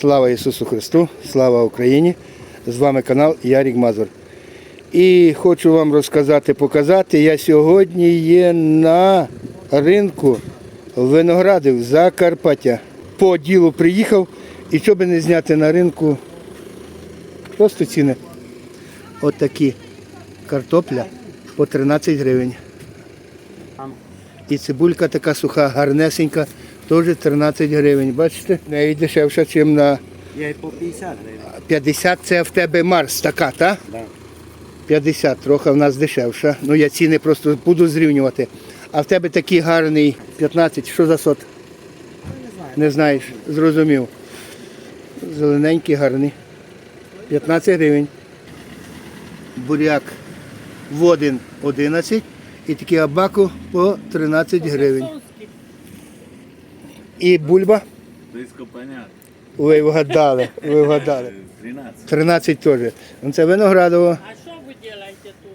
Слава Ісусу Христу, слава Україні! З вами канал Ярік Мазур. І хочу вам розказати, показати, я сьогодні є на ринку виноградів Закарпаття. По ділу приїхав і щоб не зняти на ринку, просто ціни. От такі картопля по 13 гривень. І цибулька така суха, гарнесенька, теж 13 гривень. Бачите, неї дешевша, ніж на Я й по 50 гривень. 50 це в тебе Марс така, так? Да. 50, трохи в нас дешевша. Ну я ціни просто буду зрівнювати. А в тебе такий гарний 15, що за сот? Не знаєш, зрозумів. Зелененький, гарний. 15 гривень. Буряк водин 11 і такий абаку по 13 гривень. І бульба? Близько понятно. Ви вгадали, ви вгадали. 13. 13 теж. Ну, Це виноградово. А що ви робите тут?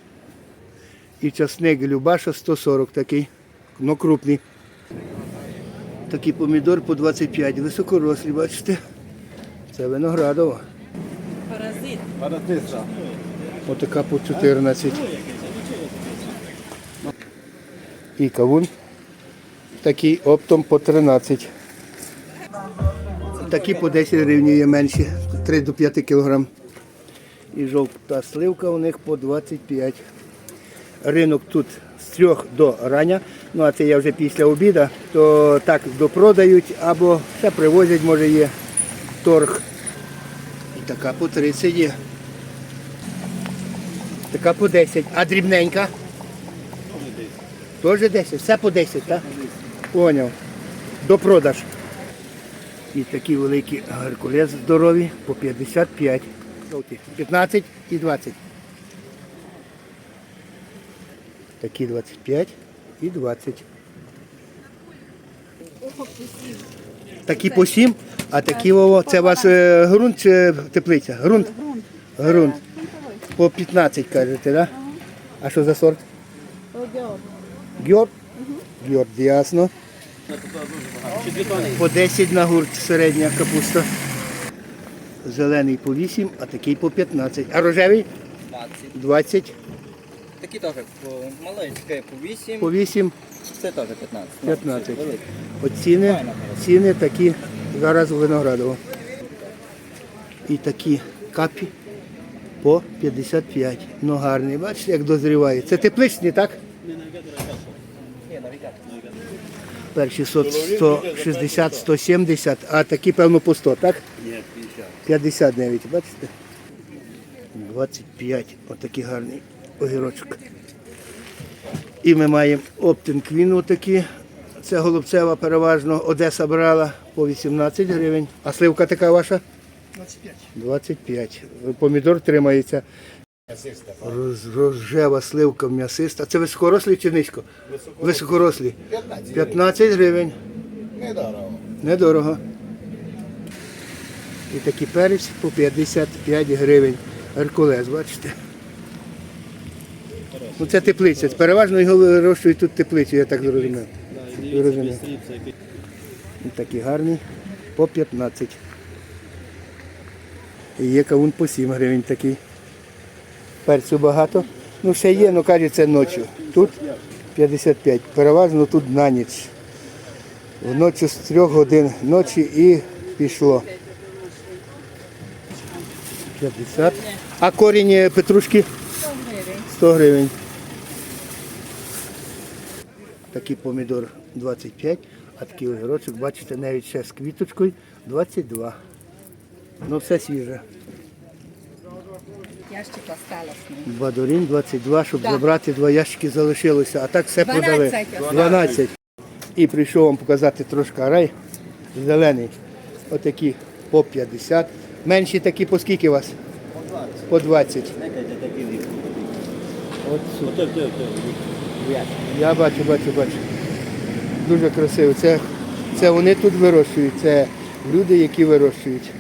І часник Любаша 140 такий, ну крупний. Такий помідор по 25, високорослі, бачите. Це виноградово. Паразит. Паратиса. Отака по 14. І кавун. Такий оптом по 13. Такі по 10 гривень є менші, 3 до 5 кілограм. І жовта сливка у них по 25. Ринок тут з 3 до рання. Ну а це я вже після обіду, то так допродають або ще привозять, може є торг. І така по 30 є. Така по 10. А дрібненька? Теж 10. Все по 10, так? Поняв. До продаж. І такі великі геркулес здорові по 55. 15 і 20. Такі 25 і 20. Такі по 7, а такі Вово, це у вас е, ґрунт чи теплиця? Ґрунт? Ґрунт. По 15 кажете, так? Да? А що за сорт? Гьорд? Гьорд, ясно. По 10 на гурт середня капуста. Зелений по 8, а такий по 15. А рожевий? 20. 20, Такі теж маленькі по 8. по 8, Це теж 15. 15. Великі. От ціни, ціни такі зараз у Виноградово. І такі капі по 55. Ну гарний, бачите, як дозріває. Це тепличні, так? Перші 160, 170, а такі, певно, по 100, так? Ні, 50. 59, бачите? 25, отакий гарний огірочок. І ми маємо Оптин Квін отакі. Це голубцева переважно. Одеса брала по 18 гривень. А сливка така ваша? 25. 25. Помідор тримається. Рожева сливка м'ясиста. Це високорослі чи низько? Високорослі. 15 гривень. Недорого. Недорого. І такий перець по 55 гривень. Геркулес, бачите? Ну це теплиця. Переважно його вирощують тут теплицю, я так зрозумів. Зрозумів. І такий гарний по 15. І є кавун по 7 гривень такий. Перцю багато. Ну ще є, ну кажуть, це ночі. Тут 55. Переважно тут на ніч. Вночі з 3 годин ночі і пішло. 50. А корінь е, петрушки? 100 гривень. Такий помідор 25, а такий огірочок, бачите, навіть ще з квіточкою 22. Ну все свіже. Ящик осталось. Бадорін 22, щоб забрати два ящики залишилося, а так все продали. 12. 12. І прийшов вам показати трошки рай. Зелений. Отакі по 50. Менші такі по скільки у вас? По 20. От супер. Я бачу, бачу, бачу. Дуже красиво. Це, це вони тут вирощують, це люди, які вирощують.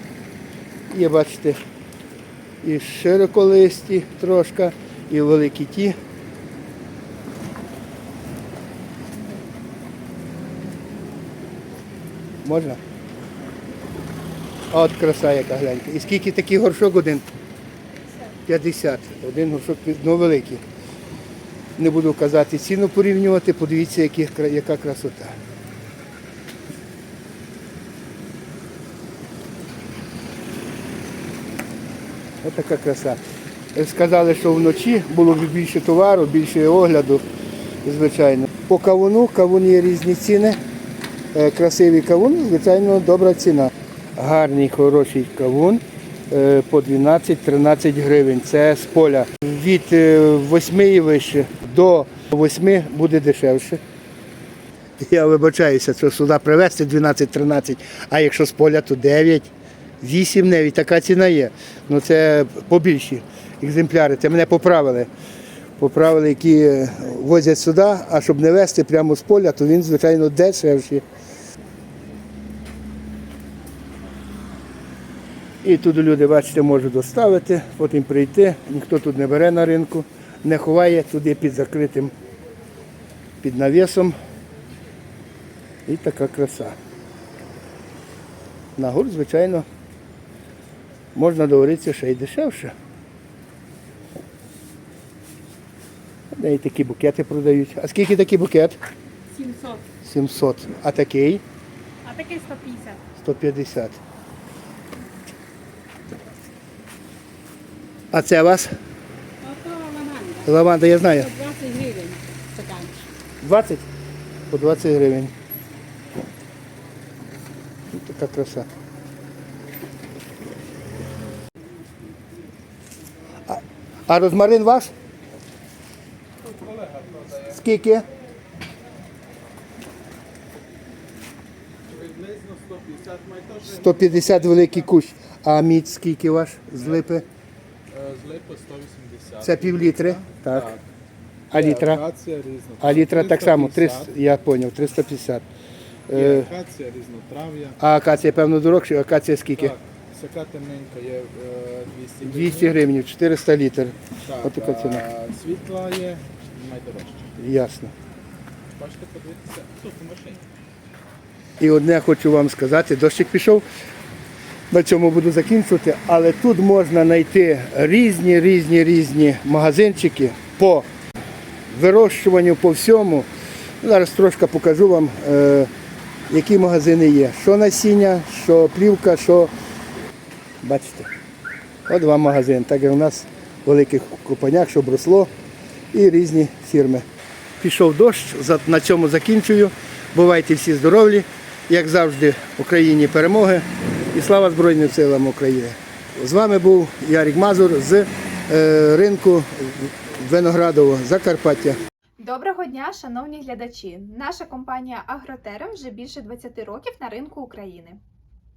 Є, бачите, і широколисті трошки, і великі ті. Можна? От краса яка гляньте. І скільки такий горшок один? 50. Один горшок ну, великий. Не буду казати ціну порівнювати, подивіться, які, яка красота. Ось така краса. Е, Сказали, що вночі було б більше товару, більше огляду, звичайно. По кавуну, кавун є різні ціни. Е, Красивий кавун, звичайно, добра ціна. Гарний, хороший кавун е, по 12-13 гривень. Це з поля. Від 8 і вище до 8 буде дешевше. Я вибачаюся, що сюди привезти 12-13, а якщо з поля, то 9, 8 навіть така ціна є. Ну це побільші екземпляри. Це мене поправили. Поправили, які е, возять сюди, а щоб не везти прямо з поля, то він, звичайно, дешевший. І тут люди, бачите, можуть доставити, потім прийти, ніхто тут не бере на ринку, не ховає туди під закритим під навісом. І така краса. На гурт, звичайно, можна договоритися ще й дешевше. Де і такі букети продають. А скільки такий букет? 700. 700. А такий А таке 150. 150. А це у вас? Ото лаванда. Лаванда, я знаю. 20 гривень стаканчик. 20? По 20 гривень. Така краса. А розмарин ваш? Скільки? Приблизно 150 майже 150 великий кущ. А міць скільки ваш з липи? з липи 180. Це пів літри. Так. А літра? А літра так само, 300, я зрозумів, 350. Є Е, акація, різнотрав'я. А акація, певно, дорожча, акація скільки? Так, сяка темненька є е, 200 гривень. 200 гривень, 400 літр. Так, От така ціна. а світла є найдорожча. Ясно. Бачите, подивіться, тут у машині. І одне хочу вам сказати, дощик пішов. На цьому буду закінчувати, але тут можна знайти різні, різні, різні магазинчики по вирощуванню, по всьому. Зараз трошки покажу вам, е, які магазини є. Що насіння, що плівка, що. Бачите. От два магазини. Так як у нас в великих купанях, щоб росло, і різні фірми. Пішов дощ, на цьому закінчую. Бувайте всі здорові, як завжди, Україні перемоги і слава Збройним силам України. З вами був Ярік Мазур з е, ринку Виноградово, Закарпаття. Доброго дня, шановні глядачі! Наша компанія Агротерем вже більше 20 років на ринку України.